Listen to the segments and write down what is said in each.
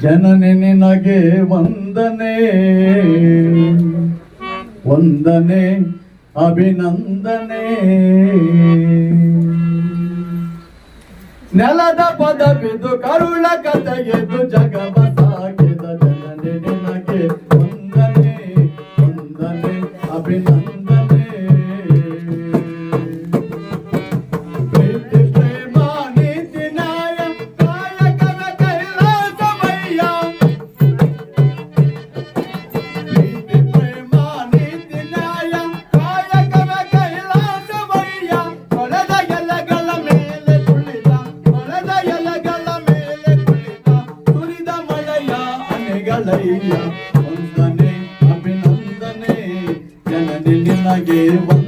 ಜನನಿ ನಿನಗೆ ವಂದನೆ. ವಂದನೆ ಅಭಿನಂದನೆ. ನೆಲದ ಪದ ಬಿದು ಕರುಳ ಕತೆಗೆದು ಜಗವ ನಿನಗೆ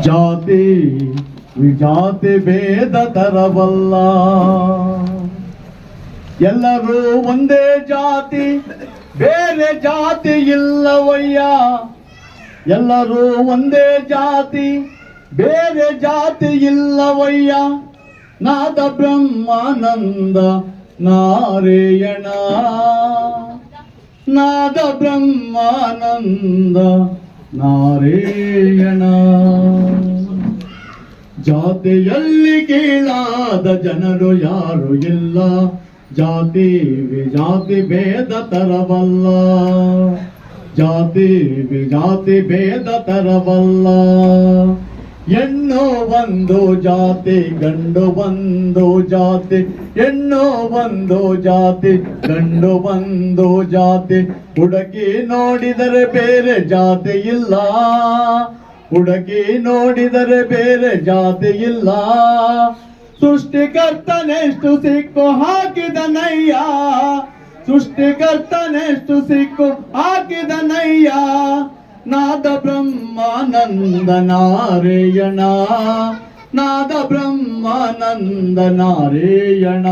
ಜಾತಿ ಜಾತಿ ಭೇದ ತರವಲ್ಲ. ಎಲ್ಲರೂ ಒಂದೇ ಜಾತಿ, ಬೇರೆ ಜಾತಿ ಇಲ್ಲವಯ್ಯ. ಎಲ್ಲರೂ ಒಂದೇ ಜಾತಿ, ಬೇರೆ ಜಾತಿ ಇಲ್ಲವಯ್ಯ. ನಾದ ಬ್ರಹ್ಮಾನಂದ ನಾರಾಯಣ. ನಾದ ಬ್ರಹ್ಮಾನಂದ ನಾರಾಯಣ. ಜಾತಿಯಲ್ಲಿ ಕೀಳಾದ ಜನರು ಯಾರು ಇಲ್ಲ. ಜಾತಿ ವಿಜಾತಿ ಭೇದ ತರವಲ್ಲ. ಜಾತಿ ವಿಜಾತಿ ಭೇದ ತರವಲ್ಲ. ಹೆಣ್ಣು ಒಂದು ಜಾತಿ, ಗಂಡು ಒಂದು ಜಾತಿ. ಹೆಣ್ಣು ಒಂದು ಜಾತಿ, ಗಂಡು ಒಂದು ಜಾತಿ. ಹುಡುಕಿ ನೋಡಿದರೆ ಬೇರೆ ಜಾತಿ ಇಲ್ಲ. ಹುಡುಕಿ ನೋಡಿದರೆ ಬೇರೆ ಜಾತಿ ಇಲ್ಲ. ಸೃಷ್ಟಿಕರ್ತನೆಷ್ಟು ಸಿಕ್ಕು ಹಾಕಿದನಯ್ಯ ಸೃಷ್ಟಿಕರ್ತನೆಷ್ಟು ಸಿಕ್ಕು ಹಾಕಿದನಯ್ಯ ನಾದ ಬ್ರಹ್ಮಾನಂದ ನಾರಾಯಣ ನಾದ ಬ್ರಹ್ಮಾನಂದ ನಾರೇಯಣ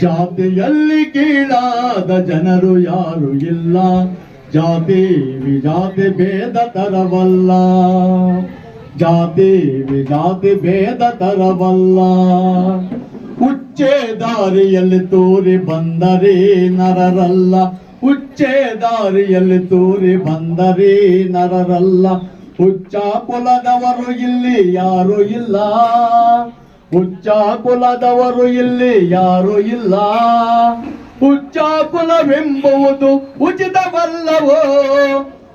ಜಾತಿಯಲ್ಲಿ ಕೀಳಾದ ಜನರು ಯಾರು ಇಲ್ಲ. ಜಾತಿ ವಿಜಾತಿ ಭೇದ ತರವಲ್ಲ. ಜಾತಿ ವಿಜಾತಿ ಭೇದ ತರವಲ್ಲ. ಉಚ್ಚೆ ದಾರಿಯಲ್ಲಿ ತೋರಿ ಬಂದರೆ ನರರಲ್ಲ. ಉಚ್ಚೆ ದಾರಿಯಲ್ಲಿ ತೋರಿ ಬಂದರೆ ನರರಲ್ಲ. ಹುಚ್ಚ ಕುಲದವರು ಇಲ್ಲಿ ಯಾರು ಇಲ್ಲ. ಹುಚ್ಚ ಕುಲದವರು ಇಲ್ಲಿ ಯಾರು ಇಲ್ಲ. ಹುಚ್ಚ ಕುಲವೆಂಬುವುದು ಉಚಿತವಲ್ಲವೋ?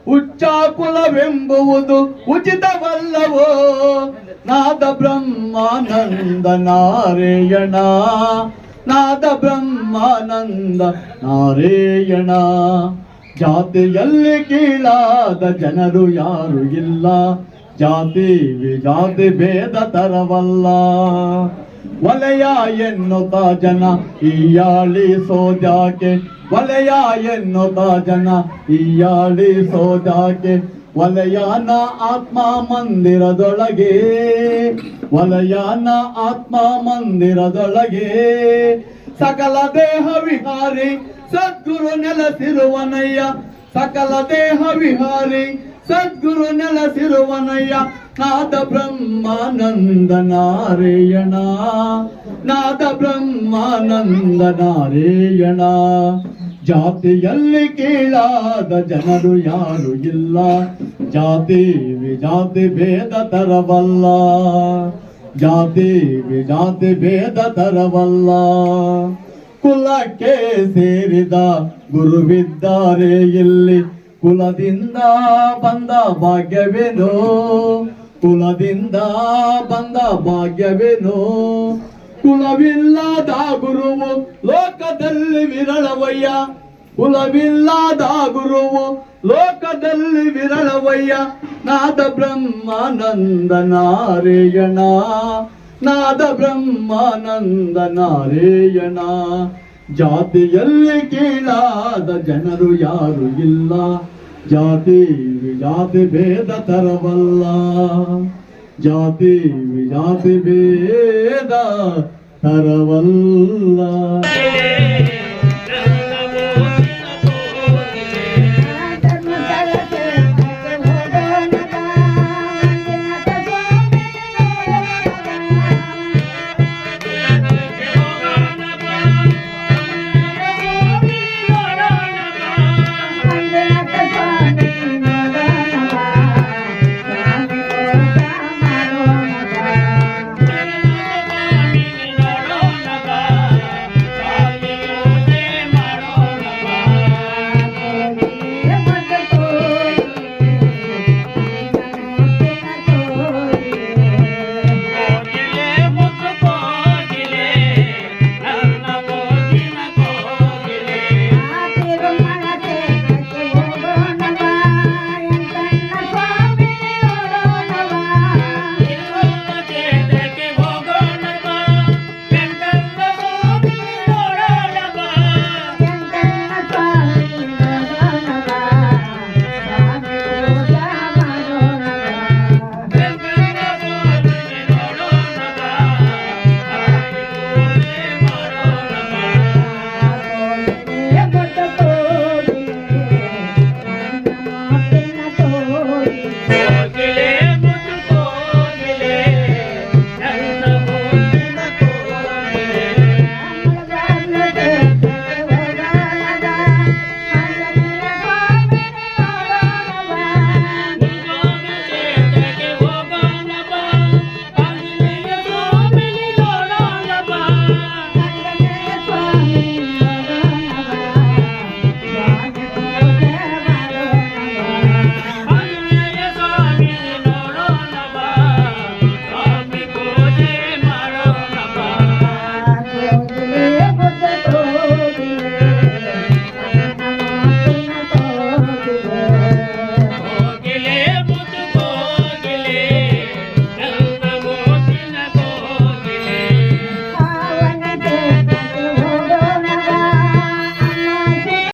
ಉಚ್ಚಾಕುಲವೆಂಬುವುದು ಉಚಿತವಲ್ಲವೋ? ನಾದ ಬ್ರಹ್ಮಾನಂದ ನಾರಾಯಣ ನಾದ ಬ್ರಹ್ಮಾನಂದ ನಾರಾಯಣ. ಜಾತಿಯಲ್ಲಿ ಕೀಳಾದ ಜನರು ಯಾರು ಇಲ್ಲ? ಜಾತಿ, ವಿಜಾತಿ, ಭೇದ ತರವಲ್ಲ. ವಲಯ ಎನ್ನುತ್ತ ಜನ ಈಯಾಳಿ ಸೋಜಾಕೆ. ವಲಯ ಎನ್ನುತ್ತ ಜನ ಈಯಾಳಿ ಸೋಜಾಕೆ. ವಲಯನ ಆತ್ಮ ಮಂದಿರದೊಳಗೆ. ವಲಯನ ಆತ್ಮ ಮಂದಿರದೊಳಗೆ. ಸಕಲ ದೇಹ ವಿಹಾರಿ ಸದ್ಗುರು ನೆಲೆಸಿರುವನಯ್ಯ. ಸಕಲ ದೇಹ ವಿಹಾರಿ ಸದ್ಗುರು ನೆಲಸಿರುವನಯ್ಯ. ನಾದ ಬ್ರಹ್ಮಾನಂದ ನಾರಾಯಣ. ನಾದ ಬ್ರಹ್ಮಾನಂದ ನಾರಾಯಣ. ಜಾತಿಯಲ್ಲಿ ಕೀಳಾದ ಜನರು ಯಾರು ಇಲ್ಲ. ಜಾತಿ ವಿಜಾತಿ ಭೇದ ತರವಲ್ಲ. ಜಾತಿ ವಿಜಾತಿ ಭೇದ ತರವಲ್ಲ. ಕುಲಕ್ಕೆ ಸೇರಿದ ಗುರುವಿದ್ದಾರೆ ಇಲ್ಲಿ. ಕುಲದಿಂದ ಬಂದ ಭಾಗ್ಯವೇನೋ? ಕುಲದಿಂದ ಬಂದ ಭಾಗ್ಯವೇನು? ಕುಲವಿಲ್ಲದ ಗುರುವು ಲೋಕದಲ್ಲಿ ವಿರಳವಯ್ಯ. ಕುಲವಿಲ್ಲದ ಗುರುವು ಲೋಕದಲ್ಲಿ ವಿರಳವಯ್ಯ. ನಾದ ಬ್ರಹ್ಮಾನಂದ ನಾರಾಯಣ. ನಾದ ಬ್ರಹ್ಮಾನಂದ ನಾರಾಯಣ. ಜಾತಿಯಲ್ಲಿ ಕೀಳಾದ ಜನರು ಯಾರು ಇಲ್ಲ. ಜಾತಿ ವಿಜಾತಿ ಭೇದ ತರವಲ್ಲ ಜಾತಿ ವಿಜಾತಿ ಭೇದ ತರವಲ್ಲ